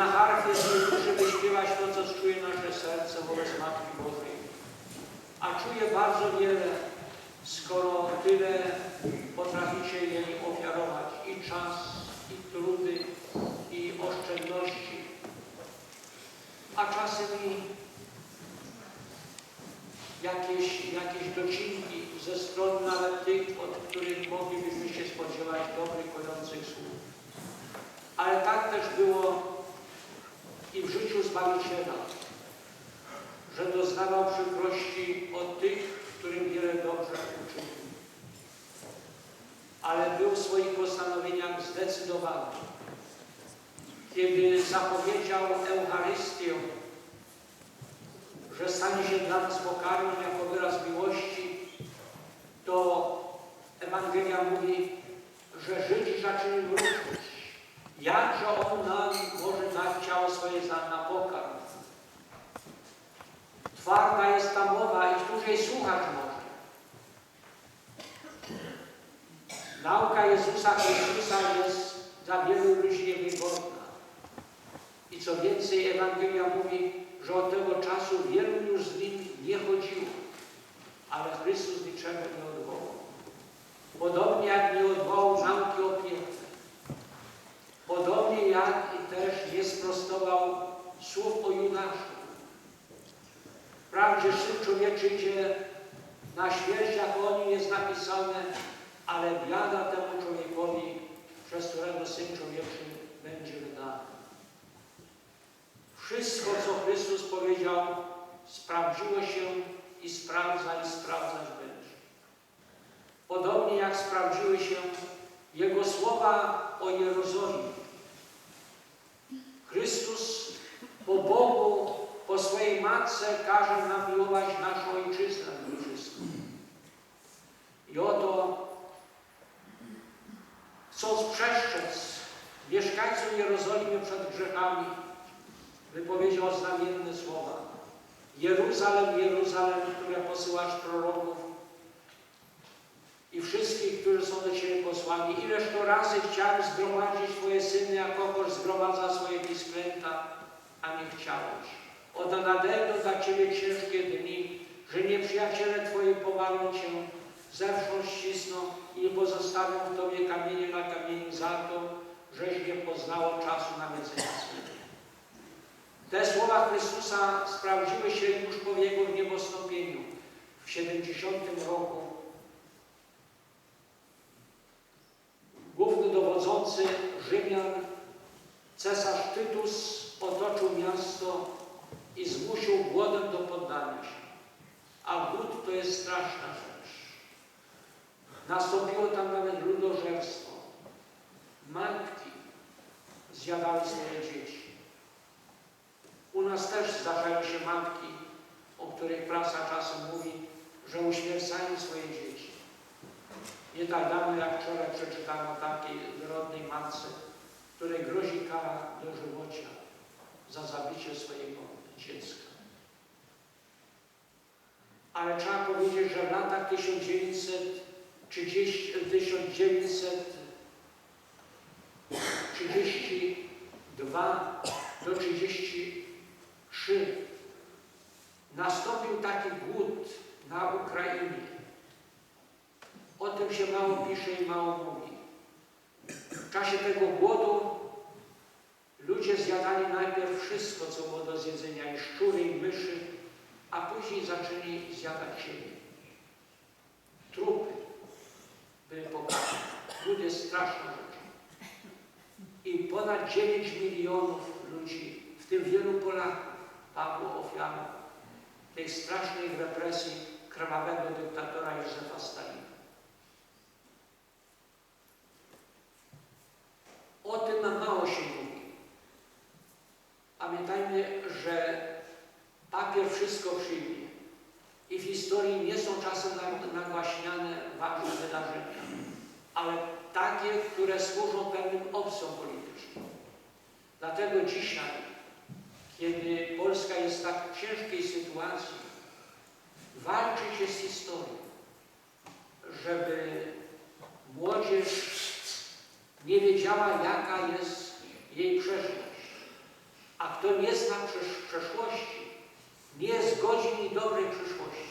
na harfie żeby śpiewać to, co czuje nasze serce wobec Matki Bożej. A czuje bardzo wiele, skoro tyle potraficie jej ofiarować i czas, i trudy, i oszczędności. A czasem i jakieś, jakieś docinki ze strony nawet tych, od których moglibyśmy się spodziewać dobrych, kojących słów. Ale tak też było i w życiu Zbawiciela, że doznawał przykrości od tych, którym wiele dobrze uczynił. Ale był w swoich postanowieniach zdecydowany. Kiedy zapowiedział Eucharystię, że stanie się dla nas pokarmem jako wyraz miłości, to Ewangelia mówi, że Żydzi zaczęli wrócić. Jakże On nam może dać ciało swoje za na pokarm? Twarda jest ta mowa i jej słuchać może? Nauka Jezusa Chrystusa jest dla wielu ludzi niewygodna. I co więcej, Ewangelia mówi, że od tego czasu wielu już z Nim nie chodziło, ale Chrystus niczego nie odwołał. Podobnie jak nie odwołał nauki o piekle. Podobnie jak i też nie sprostował słów o Judaszu. Wprawdzie Syn Człowieczy idzie na śmierć, jak o nim jest napisane, ale biada temu człowiekowi, przez którego Syn Człowieczy będzie wydany. Wszystko, co Chrystus powiedział, sprawdziło się i sprawdza i sprawdzać będzie. Podobnie jak sprawdziły się Jego słowa o Jerozolimie. Chrystus po Bogu, po swojej Matce każe nam miłować naszą Ojczyznę wszystko. I oto, chcąc przestrzec mieszkańców Jerozolimy przed grzechami, wypowiedział znamienne słowa. Jeruzalem, Jeruzalem, które posyłasz proroków i wszystkich, którzy są do Ciebie posłani. Ileż to razy chciałem zgromadzić Twoje syny, jak kogoś zgromadza swoje pisklęta, a nie chciałeś. Oto nadejdą dla Ciebie ciężkie dni, że nieprzyjaciele Twoi powalą Cię, zewsząd ścisną i pozostawią w Tobie kamienie na kamieniu za to, żeś nie poznało czasu nawiedzenia swego. Te słowa Chrystusa sprawdziły się już po Jego niebostąpieniu w 70 roku. Główny dowodzący Rzymian, cesarz Tytus, otoczył miasto i zmusił głodem do poddania się. A głód to jest straszna rzecz. Nastąpiło tam nawet ludożerstwo. Matki zjadały swoje dzieci. U nas też zdarzają się matki, o których prasa czasem mówi, że uśmiercają swoje dzieci. Nie tak dawno jak wczoraj przeczytałem o takiej wyrodnej matce, której grozi kara dożywocia za zabicie swojego dziecka. Ale trzeba powiedzieć, że w latach 1930, 1932 do 33 nastąpił taki głód na Ukrainie. O tym się mało pisze i mało mówi. W czasie tego głodu ludzie zjadali najpierw wszystko, co było do zjedzenia, i szczury, i myszy, a później zaczęli zjadać siebie. Trupy były pokarmy. Głód jest straszną rzeczą. I ponad 9 milionów ludzi, w tym wielu Polaków, padło ofiarą tej strasznej represji krwawego dyktatora Józefa Stalina. O tym mało się mówi. Pamiętajmy, że papier wszystko przyjmie i w historii nie są czasem nagłaśniane ważne wydarzenia, ale takie, które służą pewnym opcjom politycznym. Dlatego dzisiaj, kiedy Polska jest w tak ciężkiej sytuacji, walczy się z historią, żeby młodzież nie wiedziała, jaka jest jej przeszłość, kto nie zna przesz- przeszłości, nie jest godzin i dobrej przyszłości.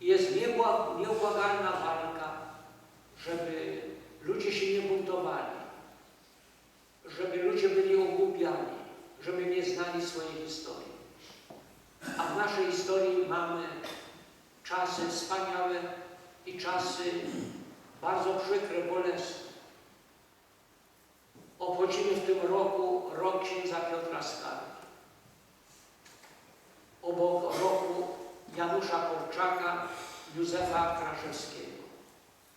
Jest niebła- nieubłagalna walka, żeby ludzie się nie buntowali, żeby ludzie byli żeby nie znali swojej historii. A w naszej historii mamy czasy wspaniałe i czasy bardzo przykre, bolesne. Obchodzimy w tym roku rok księdza Piotra Skargi. Obok roku Janusza Korczaka, Józefa Kraszewskiego.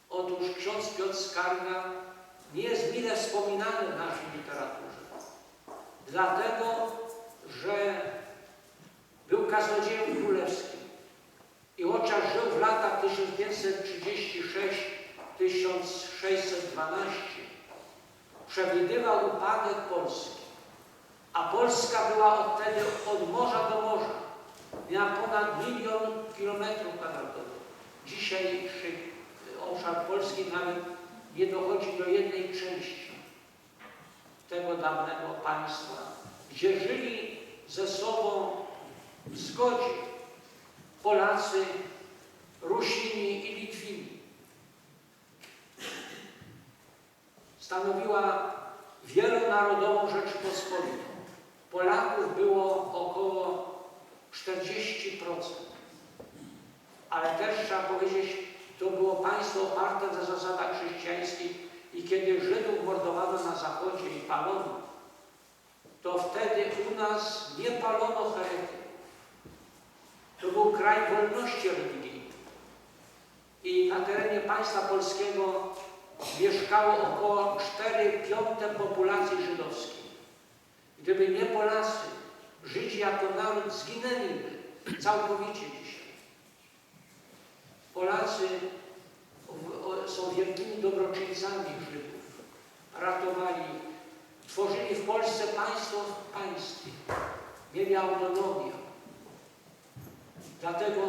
Otóż ksiądz Piotr Skarga nie jest mile wspominany w naszej literaturze. Dlatego, że był kaznodzieją królewskim i chociaż żył w latach 1536-1612, przewidywał upadek Polski, a Polska była od wtedy od morza do morza. Miała ponad milion kilometrów kwadratowych. Dzisiejszy obszar Polski nawet nie dochodzi do jednej części tego dawnego państwa, gdzie żyli ze sobą w zgodzie Polacy, Rusini i Litwini. Stanowiła wielonarodową Rzeczypospolitą. Polaków było około 40%. Ale też trzeba powiedzieć, to było państwo oparte na zasadach chrześcijańskich i kiedy Żydów mordowano na zachodzie i palono, to wtedy u nas nie palono heretyków. To był kraj wolności religijnej. I na terenie państwa polskiego mieszkało około 4 piąte populacji żydowskiej. Gdyby nie Polacy, Żydzi jako naród zginęliby całkowicie dzisiaj. Polacy są wielkimi dobroczyńcami Żydów. Ratowali, tworzyli w Polsce państwo w państwie. Mieli autonomię. Dlatego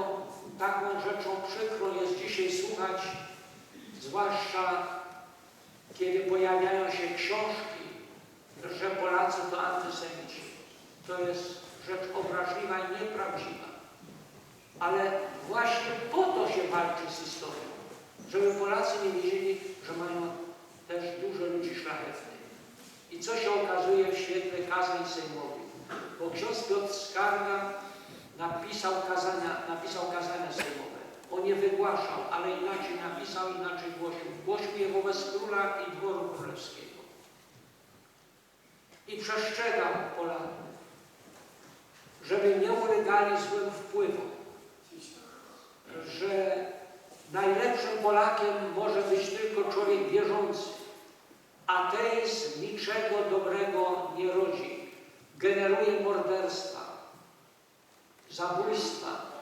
taką rzeczą przykrą jest dzisiaj słuchać, zwłaszcza kiedy pojawiają się książki, że Polacy to antysemici. To jest rzecz obraźliwa i nieprawdziwa. Ale właśnie po to się walczy z historią, żeby Polacy nie wiedzieli, że mają też dużo ludzi szlachetnych. I co się okazuje w świetle kazań sejmowych? Bo ksiądz Piotr Skarga napisał kazania, napisał kazania sejmowe. On je wygłaszał, ale inaczej napisał, inaczej głosił. Głosił je wobec króla i dworu królewskiego. I przestrzegał Polaków, żeby nie ulegali złym wpływom, że najlepszym Polakiem może być tylko człowiek wierzący. Ateizm niczego dobrego nie rodzi. Generuje morderstwa, zabójstwa.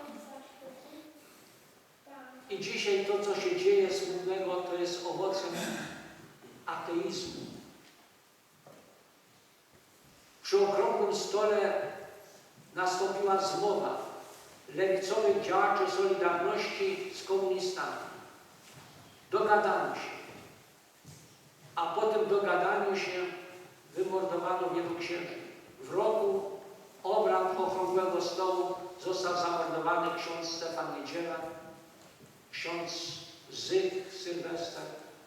I dzisiaj to, co się dzieje smutnego, to jest owocem ateizmu. Przy okrągłym stole nastąpiła zmowa lewicowych działaczy Solidarności z komunistami. Dogadano się. A po tym dogadaniu się wymordowano wielu księży. W roku obrad okrągłego stołu został zamordowany ksiądz Stefan Niedziela, ksiądz Zyk Sylwester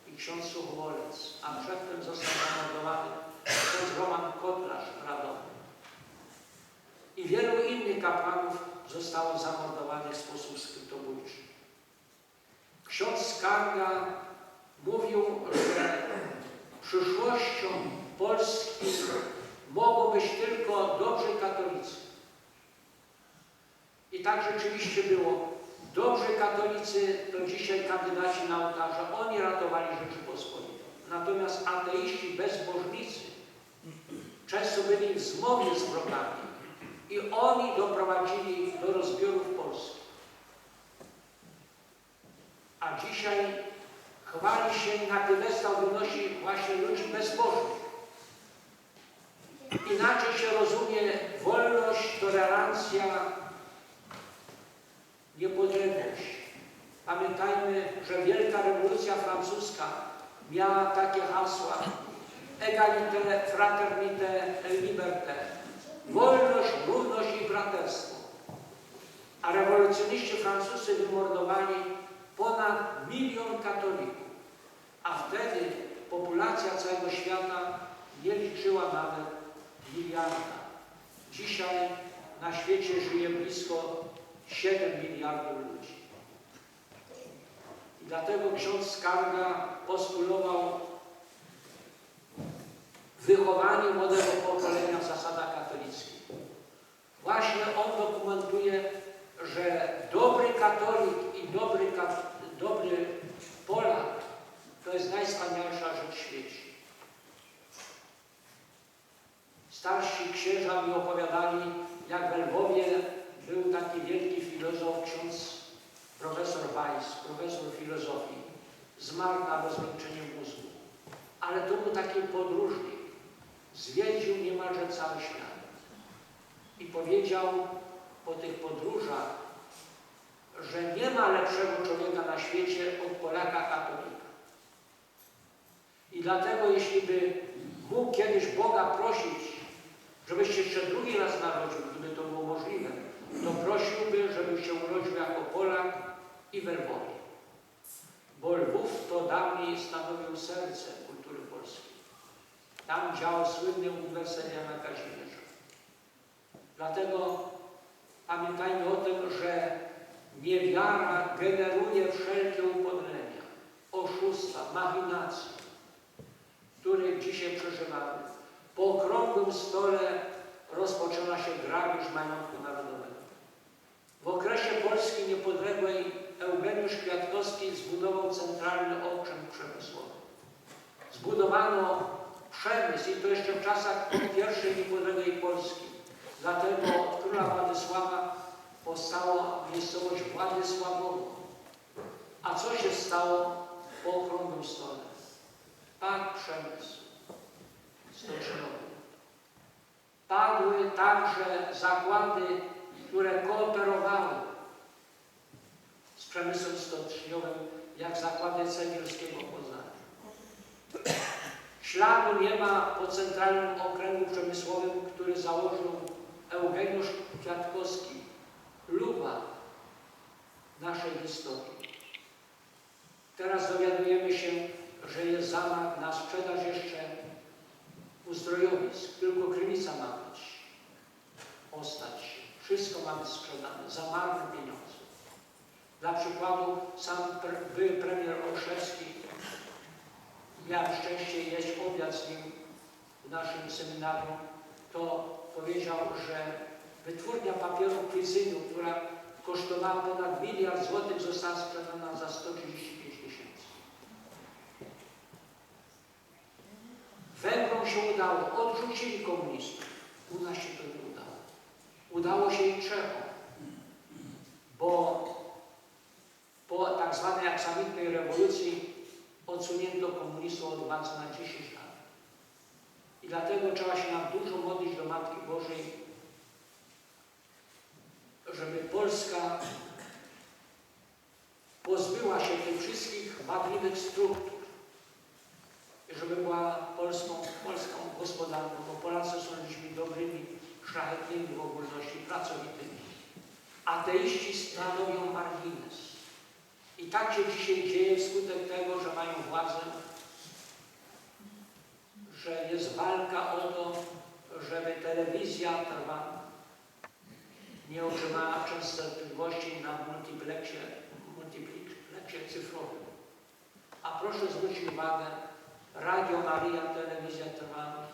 i ksiądz Suchowolec, a przedtem został zamordowany ksiądz Roman Kotlarz w Radomiu. I wielu innych kapłanów zostało zamordowanych w sposób skrytobójczy. Ksiądz Skarga mówił, że przyszłością Polski mogą być tylko dobrzy katolicy. I tak rzeczywiście było. Dobrzy katolicy to dzisiaj kandydaci na ołtarze. Oni ratowali Rzeczypospolitą. Natomiast ateiści, bezbożnicy często byli w zmowie z wrogami i oni doprowadzili do rozbiorów Polski. A dzisiaj chwali się na piedestał wynosi właśnie ludzi bezbożnych. Inaczej się rozumie wolność, tolerancja, niepodległość. Pamiętajmy, że wielka rewolucja francuska miała takie hasła egalité, fraternité, liberté. Wolność, A rewolucjoniści francuscy wymordowali ponad milion katolików. A wtedy populacja całego świata nie liczyła nawet miliarda. Dzisiaj na świecie żyje blisko 7 miliardów ludzi. I dlatego ksiądz Skarga postulował wychowanie młodego pokolenia w zasadach katolickich. Właśnie on dokumentuje, że dobry katolik i dobry, dobry Polak to jest najwspanialsza rzecz w świecie. Starsi księża mi opowiadali, jak w Lwowie był taki wielki filozof, ksiądz profesor Weiss, profesor filozofii. Zmarł na rozłączenie mózgu. Ale to był taki podróżnik. Zwiedził niemalże cały świat. I powiedział po tych podróżach, że nie ma lepszego człowieka na świecie od Polaka katolika. I dlatego, jeśli by mógł kiedyś Boga prosić, żebyś jeszcze drugi raz narodził, gdyby to było możliwe, to prosiłby, żebyś się urodził jako Polak i we Lwowie. Bo Lwów to dawniej stanowił serce kultury polskiej. Tam działał słynny Uniwersytet Jana Kazimierza. Dlatego pamiętajmy o tym, że niewiara generuje wszelkie upodlenia, oszustwa, machinacje, które dzisiaj przeżywamy. Po okrągłym stole rozpoczęła się grabież majątku narodowego. W okresie Polski niepodległej Eugeniusz Kwiatkowski zbudował centralny okręg przemysłowy. Zbudowano przemysł i to jeszcze w czasach pierwszej niepodległej Polski. Dlatego od króla Władysława powstała miejscowość Władysławowo. A co się stało po okrągłym stole? Padł przemysł stoczniowy. Padły także zakłady, które kooperowały z przemysłem stoczniowym, jak zakłady Cegielskiego w Poznaniu. Śladu nie ma po centralnym okręgu przemysłowym, który założył Eugeniusz Kwiatkowski, luba naszej historii. Teraz dowiadujemy się, że jest zamach na sprzedaż jeszcze uzdrojowisk, tylko krynica ma być, ostać się. Wszystko ma być sprzedane za marne pieniądze. Dla przykładu sam pre, premier Olszewski miałem szczęście jeść obiad z nim w naszym seminarium, to powiedział, że wytwórnia papieru Kwizyniu, która kosztowała ponad miliard złotych, została sprzedana za 135 tysięcy. Węgrom się udało, odrzucili komunistów. U nas się to nie udało. Udało się i Czechom, bo po tak zwanej aksamitnej rewolucji odsunięto komunistów od władzy na 10 lat. I dlatego trzeba się nam dużo modlić do Matki Bożej, żeby Polska pozbyła się tych wszystkich wadliwych struktur żeby była polską, polską gospodarką, bo Polacy są ludźmi dobrymi, szlachetnymi w ogólności, pracowitymi. Ateiści stanowią margines. I tak się dzisiaj dzieje wskutek tego, że mają władzę, że jest walka o to, żeby telewizja trwa, nie otrzymała częstotliwości na multiplexie, multiplexie cyfrowym. A proszę zwrócić uwagę, Radio Maria, telewizja trwa,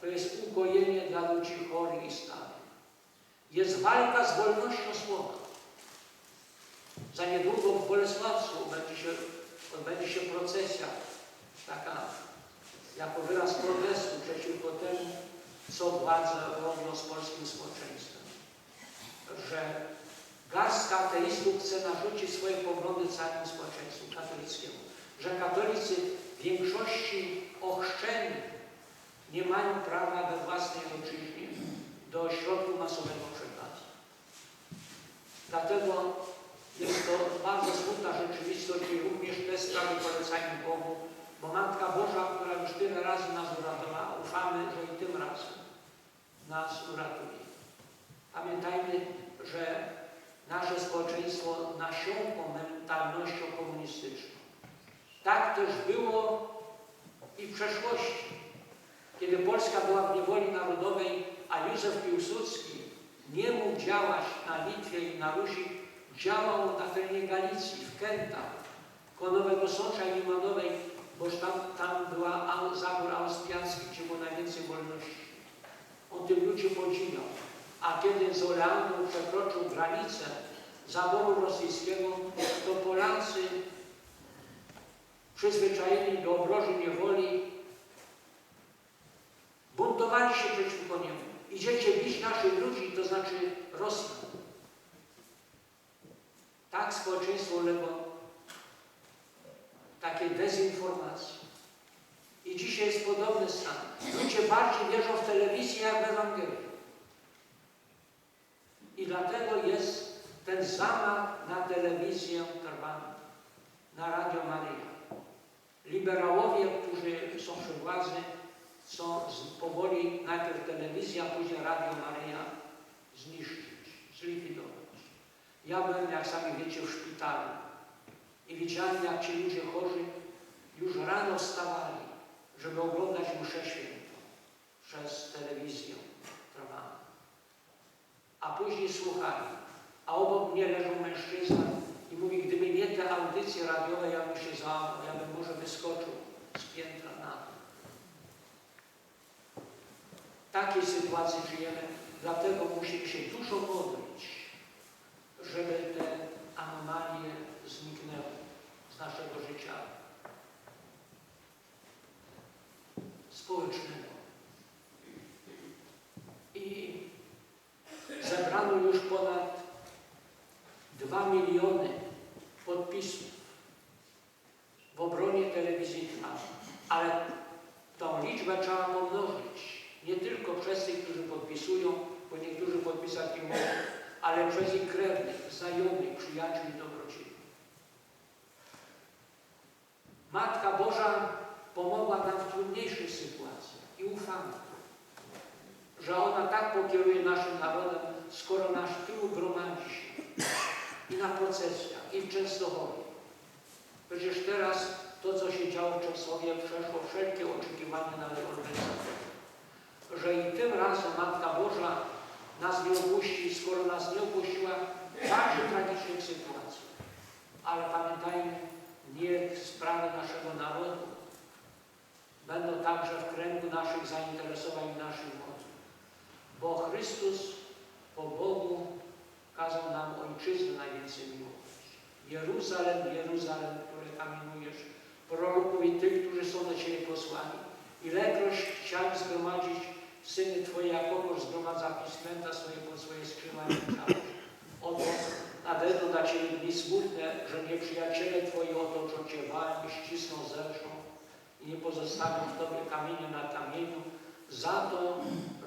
to jest ukojenie dla ludzi chorych i starych. Jest walka z wolnością słowa. Za niedługo w Bolesławcu odbędzie się, odbędzie się procesja taka jako wyraz protestu przeciwko temu, co władze robią z polskim społeczeństwem. Że garstka ateistów chce narzucić swoje poglądy całemu społeczeństwu katolickiemu. Że katolicy w większości ochrzczeni nie mają prawa we własnej ojczyźnie do środków masowego przekazu. Dlatego jest to bardzo smutna rzeczywistość i również te sprawy polecajmy Bogu, bo Matka Boża, która już tyle razy nas uratowała, ufamy, że i tym razem nas uratuje. Pamiętajmy, że nasze społeczeństwo nasiąkło mentalnością komunistyczną. Tak też było i w przeszłości, kiedy Polska była w niewoli narodowej, a Józef Piłsudski nie mógł działać na Litwie i na Rusi, działał na terenie Galicji, w Kętach, koło Nowego Sącza i Limanowej, boż tam, tam była zabór austriacki, gdzie było najwięcej wolności. On tym ludzi podziwiał. A kiedy z Orleanu przekroczył granicę zaboru rosyjskiego, to Polacy przyzwyczajeni do obroży niewoli buntowali się przeciwko niemu. Idziecie bić naszych ludzi, to znaczy Rosjan. Tak społeczeństwo uległo takiej dezinformacji. I dzisiaj jest podobny stan. Ludzie bardziej wierzą w telewizję jak w Ewangelię. I dlatego jest ten zamach na telewizję trwany, na Radio Maryja. Liberałowie, którzy są przy władzy, chcą powoli najpierw telewizja, później Radio Maryja zniszczyć, zlikwidować. Ja byłem, jak sami wiecie, w szpitalu i widziałem, jak ci ludzie chorzy już rano wstawali, żeby oglądać mszę świętą przez telewizję trwaną. A później słuchali. A obok mnie leżał mężczyzna i mówi, gdyby nie te audycje radiowe, ja bym się załamał, ja bym może wyskoczył z piętra na dół. Takiej sytuacji żyjemy, dlatego musimy się dużo modlić, żeby te anomalie zniknęły z naszego życia społecznego. I zebrano już ponad 2 miliony podpisów w obronie telewizji Trwam. Ale tą liczbę trzeba pomnożyć. Nie tylko przez tych, którzy podpisują, bo niektórzy podpisać nie mogą, ale przez ich krewnych, znajomych, przyjaciół i dobrodziejów. Matka Boża pomogła nam w trudniejszych sytuacjach i ufamy, że ona tak pokieruje naszym narodem, skoro nasz tył gromadzi się i na procesjach, i w Częstochowie. Przecież teraz to, co się działo w Częstochowie, przeszło wszelkie oczekiwania nawet organizatorów. Że i tym razem Matka Boża nas nie opuści, skoro nas nie opuściła w bardzo tragicznych sytuacjach. Ale pamiętajmy, niech sprawy naszego narodu będą także w kręgu naszych zainteresowań i naszych mocy. Bo Chrystus po Bogu kazał nam ojczyznę najwięcej miłować. Jeruzalem, Jeruzalem, który kamienujesz, proroków i tych, którzy są do Ciebie posłani. Ilekroć chciałem zgromadzić syny Twoje, jak kogoś zgromadza pismęta swoje pod swoje czas. Oto nadejdą dla Ciebie smutne, że nieprzyjaciele Twoi otoczą Cię walnie, ścisną, zerszą i nie pozostawią w Tobie kamienia na kamieniu, za to,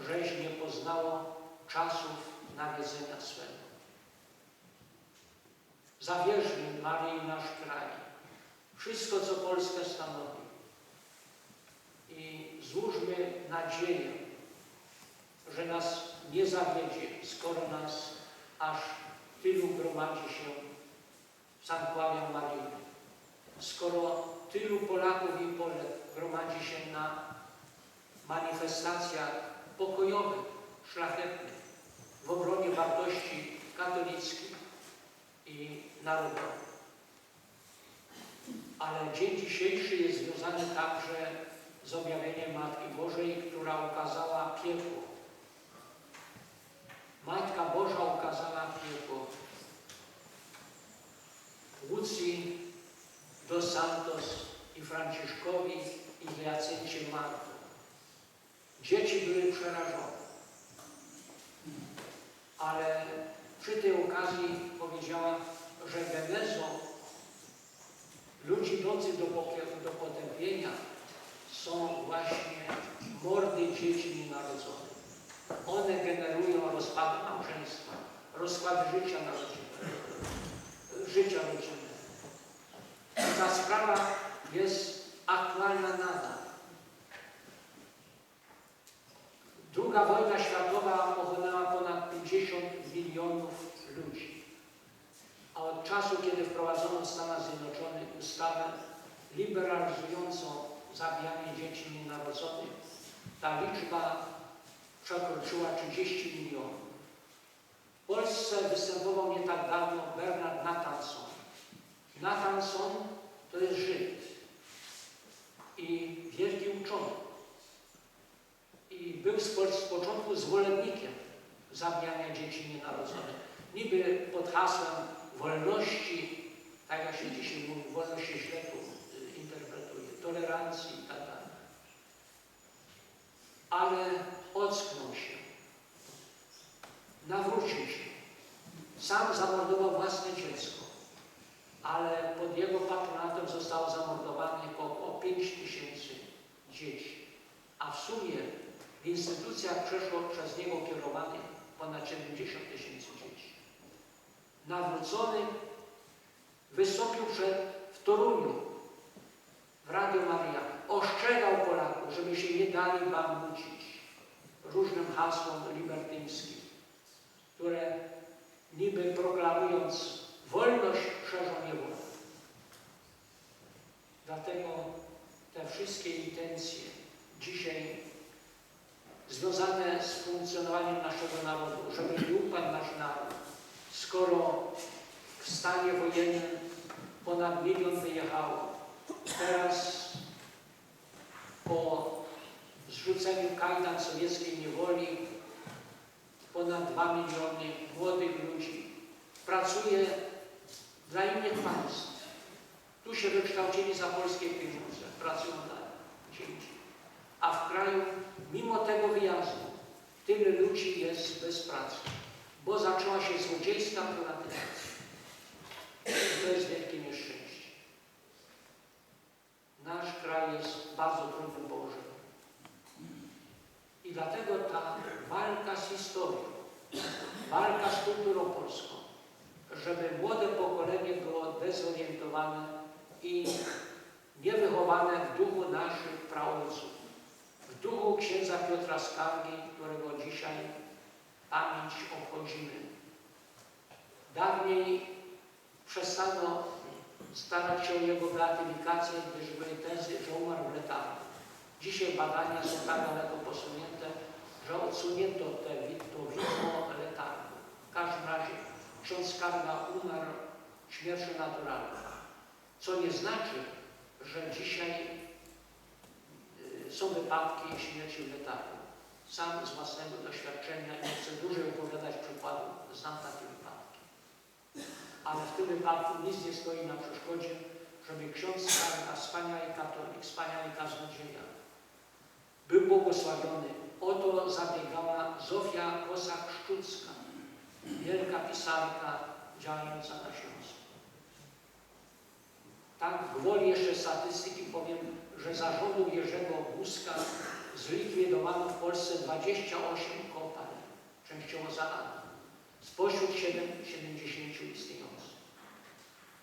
żeś nie poznało czasów nawiedzenia swego. Zawierzmy Maryi nasz kraj, wszystko, co Polskę stanowi i złóżmy nadzieję, że nas nie zawiedzie, skoro nas aż tylu gromadzi się Sanktuarium Maryjnym, skoro tylu Polaków i Polek gromadzi się na manifestacjach pokojowych, szlachetnych, w obronie wartości katolickich i narodowych. Ale dzień dzisiejszy jest związany także z objawieniem Matki Bożej, która ukazała piekło. Matka Boża ukazała piekło. Łucji dos Santos i Franciszkowi i Jacyncie Marto. Dzieci były przerażone. Ale przy tej okazji powiedziała, że genezą ludzi idących do, do potępienia są właśnie mordy dzieci nienarodzonych. One generują rozpad małżeństwa, rozkład życia narodzinnego, życia rodzinnego. Ta sprawa jest aktualna nadal. Druga wojna światowa pochłonęła ponad 50 milionów ludzi. A od czasu, kiedy wprowadzono w Stanach Zjednoczonych ustawę liberalizującą zabijanie dzieci nienarodzonych, ta liczba przekroczyła 30 milionów. W Polsce występował nie tak dawno Bernard Nathanson. Nathanson to jest Żyd i wielki uczony. I był z, z początku zwolennikiem zabijania dzieci nienarodzonych. Niby pod hasłem wolności, tak jak się dzisiaj mówi, wolności źle y, interpretuje, tolerancji i tak dalej. Ale ocknął się, nawrócił się. Sam zamordował własne dziecko, ale pod jego patronatem zostało zamordowanych około 5 tysięcy dzieci. A w sumie w instytucjach przeszło przez niego kierowanych ponad 70 tysięcy dzieci. Nawrócony wystąpił przed w Toruniu w Radio Maria. Ostrzegał Polaków, żeby się nie dali bamucić różnym hasłom libertyńskim, które niby proklamując wolność szerzą niewolę. Dlatego te wszystkie intencje dzisiaj związane z funkcjonowaniem naszego narodu, żeby nie upadł nasz naród, skoro w stanie wojennym ponad milion wyjechało. Teraz po zrzuceniu kajdan sowieckiej niewoli ponad 2 miliony młodych ludzi pracuje dla innych państw. Tu się wykształcili za polskie pieniądze, pracują gdzie indziej. A w kraju, mimo tego wyjazdu, tyle ludzi jest bez pracy, bo zaczęła się złodziejska prywatyzacja. To jest wielkie nieszczęście. Nasz kraj jest w bardzo trudnym położeniu. I dlatego ta walka z historią, walka z kulturą polską, żeby młode pokolenie było dezorientowane i niewychowane w duchu naszych praojców, w duchu księdza Piotra Skargi, którego dzisiaj pamięć obchodzimy. Dawniej przestano starać się o jego beatyfikację, gdyż były tezy, że umarł letargu. Dzisiaj badania są tak daleko posunięte, że odsunięto te, to widmo letargu. W każdym razie ksiądz Skarga umarł śmiercią naturalną. Co nie znaczy, że dzisiaj y, są wypadki śmierci letargu. Sam z własnego doświadczenia, nie chcę dłużej opowiadać przykładu, znam takie wypadki. Ale w tym wypadku nic nie stoi na przeszkodzie, żeby ksiądz Skarga, wspaniały katolik, wspaniały kaznodzieja, był błogosławiony. O to zabiegała Zofia Kosak-Szczucka, wielka pisarka działająca na Śląsku. Tak gwoli jeszcze statystyki powiem, że za rządu Jerzego Buzka zlikwidowano w Polsce 28 kopalń, częściowo za spośród 7, 70 istniejących.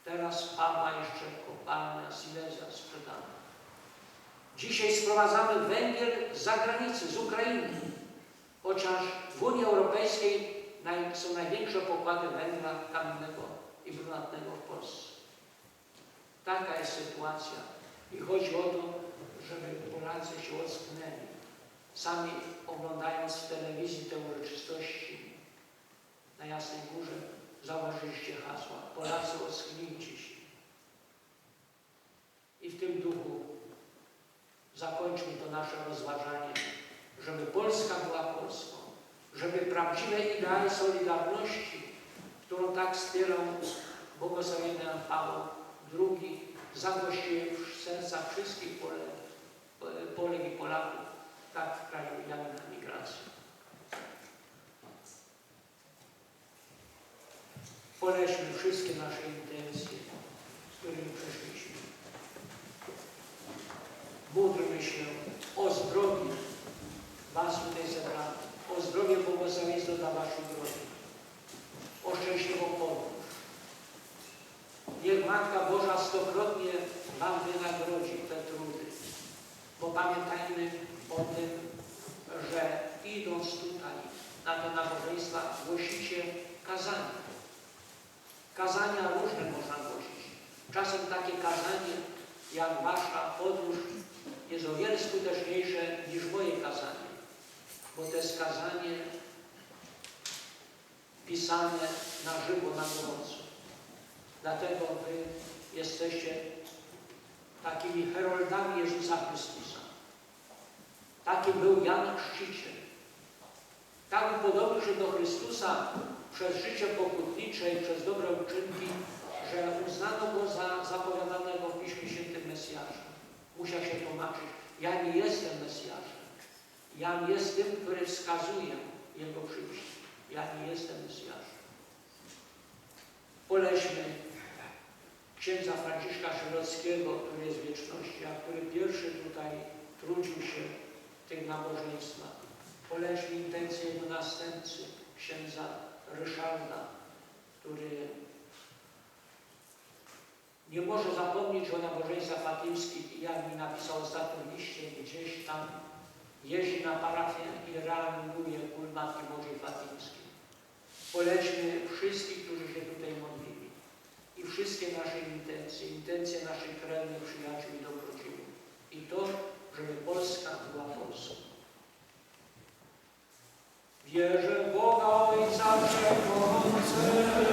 Teraz pada jeszcze kopalnia Silesia sprzedana. Dzisiaj sprowadzamy węgiel z zagranicy, z Ukrainy, chociaż w Unii Europejskiej są największe pokłady węgla kamiennego i brunatnego w Polsce. Taka jest sytuacja i chodzi o to, żeby Polacy się ocknęli. Sami oglądając w telewizji te uroczystości na Jasnej Górze, zauważyliście hasła Polacy ocknijcie się. I w tym duchu zakończmy to nasze rozważanie, żeby Polska była Polską, żeby prawdziwe ideały Solidarności, którą tak wspierał błogosławiony Jan Paweł II, zagościły w sercach wszystkich Polek, Polek i Polaków, tak w kraju, jak na migracji. Poleśmy wszystkie nasze intencje, z którymi przeszliśmy. Módlmy się o zdrowie Was tutaj zebranych, o zdrowie błogosławieństwo dla Waszych rodzin, o szczęśliwą podróż. Niech Matka Boża stokrotnie Wam wynagrodzi te trudy. Bo pamiętajmy o tym, że idąc tutaj na te nabożeństwa głosicie kazania. Kazania różne można głosić. Czasem takie kazanie, jak wasza podróż, jest o wiele skuteczniejsze niż moje kazanie, bo to jest kazanie pisane na żywo, na gorąco. Dlatego wy jesteście takimi heroldami Jezusa Chrystusa. Taki był Jan Chrzciciel. Tak upodobnił się do Chrystusa przez życie pokutnicze i przez dobre uczynki, że uznano go za zapowiadanego w Piśmie Świętym Mesjasza. Musiał się tłumaczyć, ja nie jestem Mesjaszem. Ja jest tym, który wskazuje Jego przyjście. Ja nie jestem Mesjaszem. Poleśmy księdza Franciszka Szyrockiego, który jest wieczności, a który pierwszy tutaj trudził się w tych nabożeństwach. Poleśmy intencje jego następcy, księdza Ryszarda, który nie może zapomnieć o nabożeństwach fatimskich i jak mi napisał ostatnio liście gdzieś tam, jeździ na parafię i reanimuje kul Matki Bożej Fatimskiej. Polećmy wszystkich, którzy się tutaj modlili i wszystkie nasze intencje, intencje naszych krewnych, przyjaciół i dobroczyni. I to, żeby Polska była Polską. Wierzę w Boga Ojca Wszechmocnego,